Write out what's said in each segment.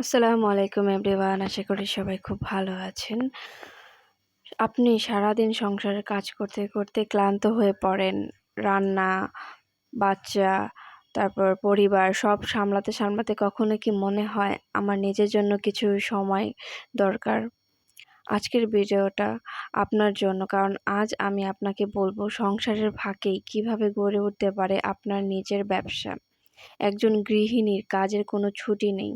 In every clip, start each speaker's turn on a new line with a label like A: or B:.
A: আসসালামু আলাইকুম এভরিওয়ান, আশা করি সবাই খুব ভালো আছেন। আপনি সারাদিন সংসারের কাজ করতে করতে ক্লান্ত হয়ে পড়েন। রান্না, বাচ্চা, তারপর পরিবার সব সামলাতে সামলাতে কখনো কি মনে হয় আমার নিজের জন্য কিছু সময় দরকার? আজকের ভিডিওটা আপনার জন্য, কারণ আজ আমি আপনাকে বলব সংসারের ফাঁকেই কীভাবে গড়ে উঠতে পারে আপনার নিজের ব্যবসা। একজন গৃহিণীর কাজের কোনো ছুটি নেই।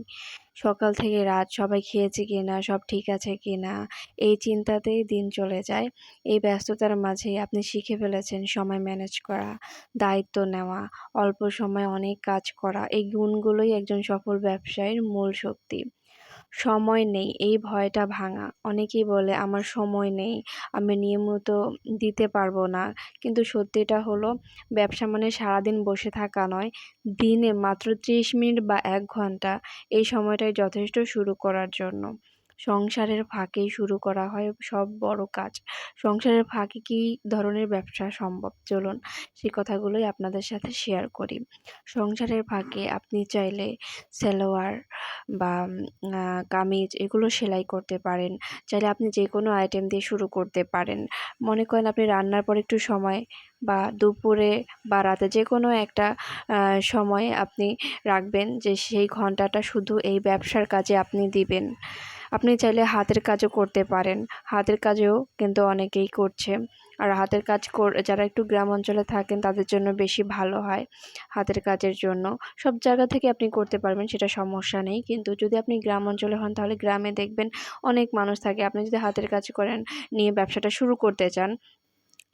A: সকাল থেকে রাত সবাই খেয়েছে কি না সব ঠিক আছে কি না এই চিন্তাতেই দিন চলে যায়। এই ব্যস্ততার মাঝেই আপনি শিখে ফেলেছেন সময় ম্যানেজ করা, দায়িত্ব নেওয়া, অল্প সময় অনেক কাজ করা। এই গুণগুলোই একজন সফল ব্যবসায়ীর মূল শক্তি। সময় নেই, এই ভয়টা ভাঙা। অনেকেই বলে, আমার সময় নেই, আমি নিয়মিত দিতে পারব না। কিন্তু সত্যিটা হলো, ব্যবসা মানে সারাদিন বসে থাকা নয়, দিনে মাত্র ত্রিশ মিনিট বা এক ঘণ্টা, এই সময়টাই যথেষ্ট শুরু করার জন্য। সংসারের ফাঁকেই শুরু করা হয় সব বড় কাজ। সংসারের ফাঁকে কী ধরনের ব্যবসা সম্ভব? চলুন সেই কথাগুলোই আপনাদের সাথে শেয়ার করি। সংসারের ফাঁকে আপনি চাইলে সালোয়ার বা কামিজ এগুলো সেলাই করতে পারেন। চাইলে আপনি যে কোনো আইটেম দিয়ে শুরু করতে পারেন। মনে করেন আপনি রান্নার পর একটু সময় বা দুপুরে বা রাতে যে কোনো একটা সময়ে আপনি রাখবেন যে সেই ঘন্টাটা শুধু এই ব্যবসার কাজে আপনি দিবেন। আপনি চাইলে হাতের কাজও করতে পারেন। হাতের কাজেও কিন্তু অনেকেই করছে। আর হাতের কাজ কর, যারা একটু গ্রাম অঞ্চলে থাকেন তাদের জন্য বেশি ভালো হয় হাতের কাজের জন্য। সব জায়গা থেকে আপনি করতে পারবেন, সেটা সমস্যা নেই। কিন্তু যদি আপনি গ্রাম অঞ্চলে হন তাহলে গ্রামে দেখবেন অনেক মানুষ থাকে। আপনি যদি হাতের কাজ করেন, নিয়ে ব্যবসাটা শুরু করতে চান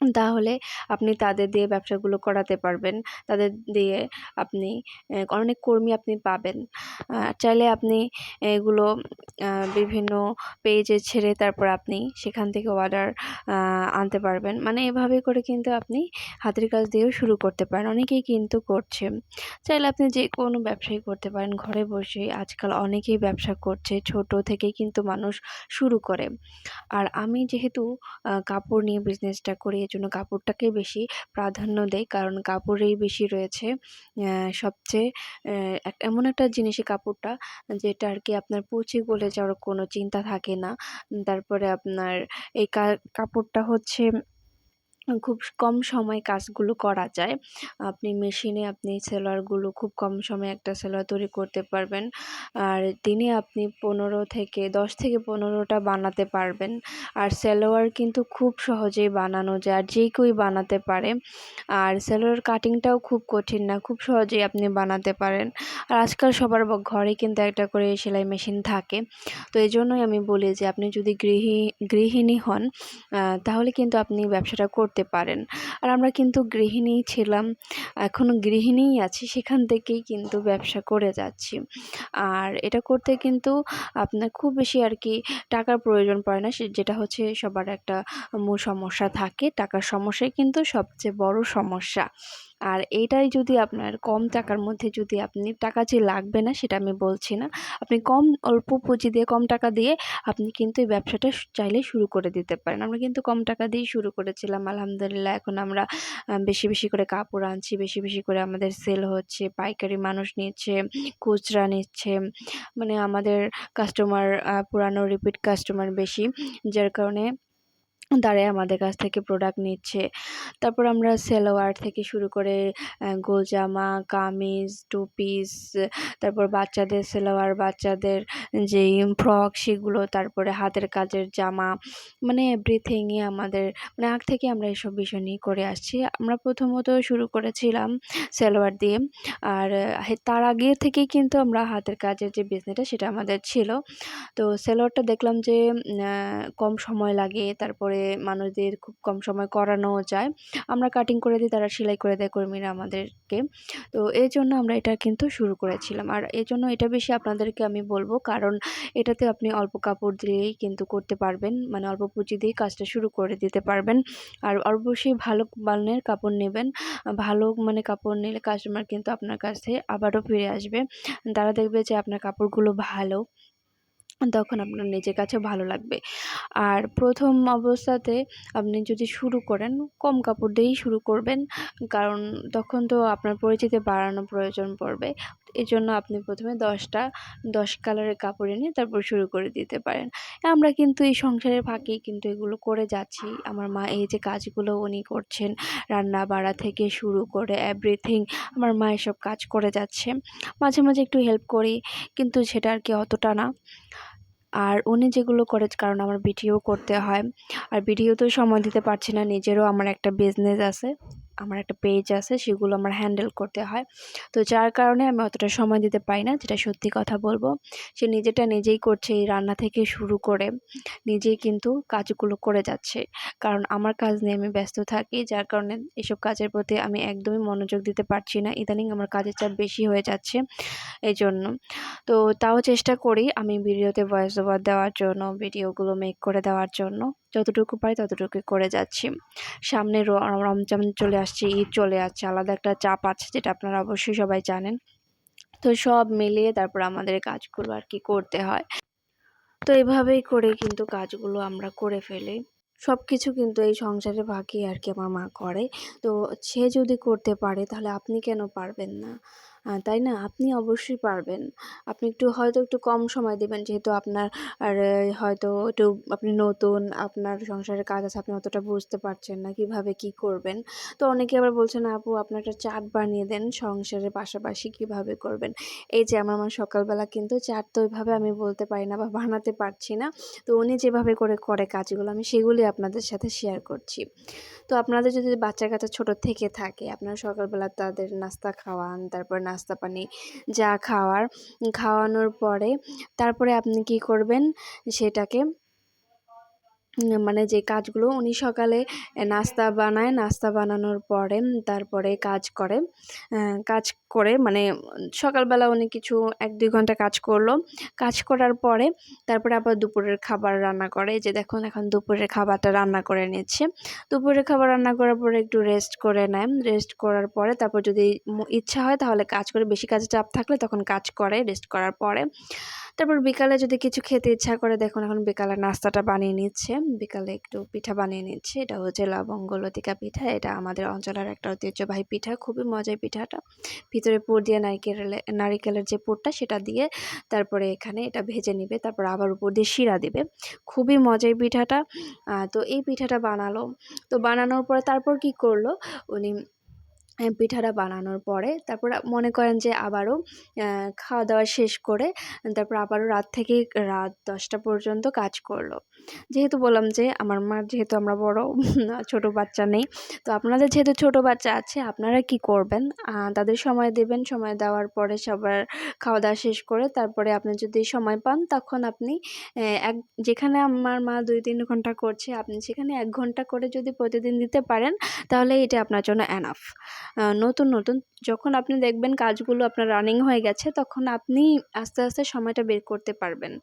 A: তাহলে আপনি তাদের দিয়ে ব্যবসাগুলো করাতে পারবেন। তাদের দিয়ে আপনি অনেক কর্মী আপনি পাবেন। চাইলে আপনি এগুলো বিভিন্ন পেজে ছেড়ে তারপর আপনি সেখান থেকে অর্ডার আনতে পারবেন। মানে এভাবে করে কিন্তু আপনি হাতের কাজ দিয়েও শুরু করতে পারেন। অনেকেই কিন্তু করছে। চাইলে আপনি যে কোনো ব্যবসাই করতে পারেন। ঘরে বসেই আজকাল অনেকেই ব্যবসা করছে। ছোট থেকেই কিন্তু মানুষ শুরু করে। আর আমি যেহেতু কাপড় নিয়ে বিজনেসটা করি জন্য কাপড়টাকে বেশি প্রাধান্য দেয়। কারণ কাপড়েই বেশি রয়েছে। সবচেয়ে এমন একটা জিনিসই কাপড়টা যেটা আর কি আপনার পচে বলে যাওয়ার কোনো চিন্তা থাকে না। তারপরে আপনার এই কাপড়টা হচ্ছে খুব কম সময়ে কাজগুলো করা যায়। আপনি মেশিনে আপনি সেলোয়ারগুলো খুব কম সময়ে একটা সেলোয়ার তৈরি করতে পারবেন। আর দিনে আপনি পনেরো থেকে দশ থেকে পনেরোটা বানাতে পারবেন। আর সেলোয়ার কিন্তু খুব সহজেই বানানো যায়, আর যে কেউই বানাতে পারে। আর সেলোয়ার কাটিংটাও খুব কঠিন না, খুব সহজেই আপনি বানাতে পারেন। আর আজকাল সবার ঘরে কিন্তু একটা করে সেলাই মেশিন থাকে। তো এই জন্যই আমি বলি যে, আপনি যদি গৃহী, গৃহিণী হন তাহলে কিন্তু আপনি ব্যবসাটা করতে করতে পারেন। আর আমরা কিন্তু গৃহিণী ছিলাম এখনও গৃহিণীই আছি, সেখান থেকেই কিন্তু ব্যবসা করে যাচ্ছি। আর এটা করতে কিন্তু আপনার খুব বেশি আর কি টাকার প্রয়োজন পড়ে না যেটা হচ্ছে সবার একটা মূল সমস্যা থাকে, টাকার সমস্যাই কিন্তু সবচেয়ে বড় সমস্যা। আর এইটাই যদি আপনার কম টাকার মধ্যে যদি আপনি টাকা যে লাগবে না সেটা আমি বলছি না। আপনি কম অল্প পুঁজি দিয়ে, কম টাকা দিয়ে আপনি কিন্তু এই ব্যবসাটা চাইলে শুরু করে দিতে পারেন। আমরা কিন্তু কম টাকা দিয়েই শুরু করেছিলাম, আলহামদুলিল্লাহ। এখন আমরা বেশি বেশি করে কাপড় আনছি, বেশি বেশি করে আমাদের সেল হচ্ছে, পাইকারি মানুষ নিচ্ছে, খুচরা নিচ্ছে। মানে আমাদের কাস্টমার পুরানো রিপিট কাস্টমার বেশি, যার কারণে তারাই আমাদের কাছ থেকে প্রোডাক্ট নিচ্ছে। তারপর আমরা সেলোয়ার থেকে শুরু করে গোল জামা, কামিজ টু পিস তারপর বাচ্চাদের সেলোয়ার বাচ্চাদের যেই ফ্রক সেগুলো, তারপরে হাতের কাজের জামা মানে এভরিথিংই আমাদের মানে আগ থেকে আমরা এসব বিষয় নিয়ে করে আসছি। আমরা প্রথমত শুরু করেছিলাম সেলোয়ার দিয়ে, আর তার আগে থেকেই কিন্তু আমরা হাতের কাজের যে বিজনেসটা সেটা আমাদের ছিল। তো সেলোয়ারটা দেখলাম যে কম সময় লাগে, তারপরে মানুষদের খুব কম সময় করানোও যায়। আমরা কাটিং করে দিই, তারা সেলাই করে দেয় কর্মীরা আমাদেরকে। তো এই জন্য আমরা এটা কিন্তু শুরু করেছিলাম। আর এই জন্য এটা বেশি আপনাদেরকে আমি বলব, কারণ এটাতে আপনি অল্প কাপড় দিয়েই কিন্তু করতে পারবেন। মানে অল্প পুঁজি দিয়েই কাজটা শুরু করে দিতে পারবেন। আর অবশ্যই ভালো মানের কাপড় নেবেন। ভালো মানে কাপড় নিলে কাস্টমার কিন্তু আপনার কাছে আবারও ফিরে আসবে। তারা দেখবে যে আপনার কাপড়গুলো ভালো। তখন আপনার নিজের কাছে ভালো লাগবে। আর প্রথম অবস্থাতে আপনি যদি শুরু করেন, কম কাপড় দিয়েই শুরু করবেন। কারণ তখন তো আপনার পরিচিতি বাড়ানো প্রয়োজন পড়বে। এই জন্য আপনি প্রথমে দশটা, দশ কালারের কাপড় এনে তারপর শুরু করে দিতে পারেন। আমরা কিন্তু এই সংসারের ফাঁকেই কিন্তু এগুলো করে যাচ্ছি। আমার মা এই যে কাজগুলো উনি করছেন, রান্না বাড়া থেকে শুরু করে এভরিথিং আমার মা এসব কাজ করে যাচ্ছে। মাঝে মাঝে একটু হেল্প করি, কিন্তু সেটা আর কি অতটা না। আর উনি যেগুলো করে, কারণ আমার ভিডিও করতে হয়, আর ভিডিওতেও সময় দিতে পারছি না, নিজেরও আমার একটা বিজনেস আছে। আমার একটা পেজ আছে, সেগুলো আমার হ্যান্ডেল করতে হয়। তো যার কারণে আমি অতটা সময় দিতে পারি না, যেটা সত্যি কথা বলব। সে নিজেটা নিজেই করছে এই রান্না থেকে শুরু করে, নিজেই কিন্তু কাজগুলো করে যাচ্ছে। কারণ আমার কাজ নিয়ে আমি ব্যস্ত থাকি, যার কারণে এসব কাজের প্রতি আমি একদমই মনোযোগ দিতে পারছি না। ইদানিং আমার কাজের চাপ বেশি হয়ে যাচ্ছে এই জন্য তো তাও চেষ্টা করি আমি ভিডিওতে ভয়েস ওভার দেওয়ার জন্য ভিডিওগুলো মেক করে দেওয়ার জন্য। যতটুকু পারি ততটুকু করে যাচ্ছি। সামনে রমজান চলে আসছে, ঈদ চলে আসছে, আলাদা একটা চাপ আছে যেটা আপনারা অবশ্যই সবাই জানেন। তো সব মিলিয়ে তারপর আমাদের কাজগুলো আর কি করতে হয়। তো এভাবেই করে কিন্তু কাজগুলো আমরা করে ফেলি। সব কিছু কিন্তু এই সংসারে বাকি আর কি আমার মা করে। তো সে যদি করতে পারে তাহলে আপনি কেন পারবেন না? তাই না? আপনি অবশ্যই পারবেন। আপনি একটু হয়তো একটু কম সময় দেবেন, যেহেতু আপনার আর হয়তো একটু আপনি নতুন, আপনার সংসারের কাজ আছে, আপনি অতটা বুঝতে পারছেন না কীভাবে কি করবেন। তো অনেকে আবার বলছেন আপু আপনার একটা চাট বানিয়ে দেন, সংসারের পাশাপাশি কীভাবে করবেন? এই যে আমার মা সকালবেলা কিন্তু চাট তো ওইভাবে আমি বলতে পারি না বা বানাতে পারছি না। তো উনি যেভাবে করে করে কাজগুলো, আমি সেগুলি আপনাদের সাথে শেয়ার করছি। তো আপনাদের যদি বাচ্চা কাচ্চা ছোটো থেকে থাকে, আপনারা সকালবেলা তাদের নাস্তা খাওয়ান, তারপর নাস্তা পানি যা খাওয়ার খাওয়ানোর পরে তারপরে আপনি কি করবেন? সেটাকে মানে যে কাজগুলো উনি সকালে নাস্তা বানায়, নাস্তা বানানোর পরে, তারপরে কাজ করে। কাজ করে মানে সকালবেলা উনি কিছু এক দুই ঘণ্টা কাজ করল। কাজ করার পরে তারপরে আবার দুপুরের খাবার রান্না করে। যে দেখুন, এখন দুপুরের খাবারটা রান্না করে নিচ্ছে। দুপুরের খাবার রান্না করার পরে একটু রেস্ট করে নেয়। রেস্ট করার পরে তারপর যদি ইচ্ছা হয় তাহলে কাজ করে। বেশি কাজে চাপ থাকলে তখন কাজ করে রেস্ট করার পরে। তারপর বিকালে যদি কিছু খেতে ইচ্ছা করে, দেখুন এখন বিকালে নাস্তাটা বানিয়ে নিচ্ছে। বিকালে একটু পিঠা বানিয়ে নিচ্ছে। এটা হচ্ছে লবঙ্গ, লতিকা পিঠা। এটা আমাদের অঞ্চলের একটা ঐতিহ্যবাহী পিঠা, খুবই মজার পিঠাটা। ভিতরে পুর দিয়ে নারিকেলের নারিকেলের যে পুরটা, সেটা দিয়ে তারপরে এখানে এটা ভেজে নিবে। তারপর আবার উপর দিয়ে শিরা দিবে। খুবই মজার পিঠাটা। তো এই পিঠাটা বানালো। তো বানানোর পরে তারপর কি করল? উনি পিঠাটা বানানোর পরে তারপর মনে করেন যে আবারও খাওয়া দাওয়া শেষ করে, তারপর আবারও রাত থেকে রাত দশটা পর্যন্ত কাজ করল। যেহেতু বললাম যে আমার মার যেহেতু আমরা বড়, ছোট বাচ্চা নেই, তো আপনাদের যেহেতু ছোট বাচ্চা আছে, আপনারা কি করবেন? তাদের সময় দেবেন, সময় দেওয়ার পরে সবার খাওয়া দাওয়া শেষ করে তারপরে আপনি যদি সময় পান তখন আপনি এক, যেখানে আমার মা দুই তিন ঘণ্টা করছে, আপনি সেখানে এক ঘণ্টা করে যদি প্রতিদিন দিতে পারেন, তাহলে এটা আপনার জন্য অ্যানাফ নতুন নতুন, যখন আপনি দেখবেন কাজগুলো আপনার রানিং হয়ে গেছে, তখন আপনি আস্তে আস্তে সময়টা বের করতে পারবেন।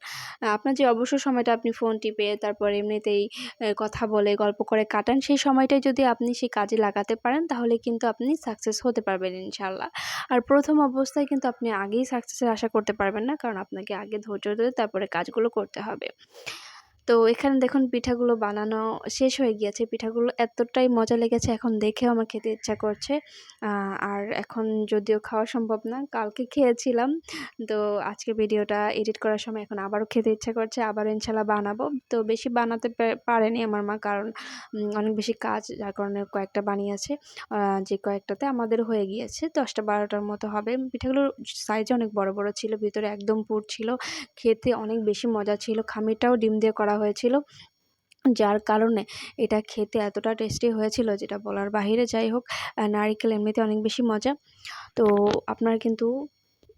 A: আপনার যে অবসর সময়টা আপনি ফোন টিপে তারপর এমনিতেই কথা বলে, গল্প করে কাটান। সেই সময়টাই যদি আপনি সেই কাজে লাগাতে পারেন, তাহলে কিন্তু আপনি সাকসেস হতে পারবেন ইনশাল্লাহ আর প্রথম অবস্থায় কিন্তু আপনি আগেই সাকসেসের আশা করতে পারবেন না, কারণ আপনাকে আগে ধৈর্য ধরে তারপরে কাজগুলো করতে হবে। তো এখানে দেখুন পিঠাগুলো বানানো শেষ হয়ে গিয়েছে। পিঠাগুলো এতটাই মজা লেগেছে, এখন দেখেও আমার খেতে ইচ্ছা করছে। আর এখন যদিও খাওয়া সম্ভব না, কালকে খেয়েছিলাম। তো আজকে ভিডিওটা এডিট করার সময় এখন আবারও খেতে ইচ্ছা করছে আবারও ইনশাল্লাহ বানাবো। তো বেশি বানাতে পারেনি আমার মা, কারণ অনেক বেশি কাজ, যার কারণে কয়েকটা বানিয়েছে। যে কয়েকটাতে আমাদের হয়ে গিয়েছে, দশটা বারোটার মতো হবে। পিঠাগুলোর সাইজে অনেক বড় বড় ছিল, ভিতরে একদম পুর ছিল। খেতে অনেক বেশি মজা ছিল। খামিরটাও ডিম দিয়ে করা হয়েছিল। যার কারণে এটা খেতে এতটা টেস্টি হয়েছিল যেটা বলার বাহিরে যাই হোক নারিকেল এমনিতে অনেক বেশি মজা। তো আপনার কিন্তু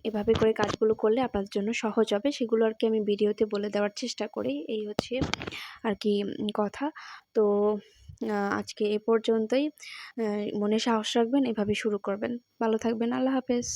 A: এভাবে করে কাজগুলো করলে আপনাদের জন্য সহজ হবে। সেগুলো আর কি আমি ভিডিওতে বলে দেওয়ার চেষ্টা করি। এই হচ্ছে আর কি কথা। তো আজকে এ পর্যন্তই। মনে সাহস রাখবেন, এভাবে শুরু করবেন। ভালো থাকবেন। আল্লাহ হাফেজ।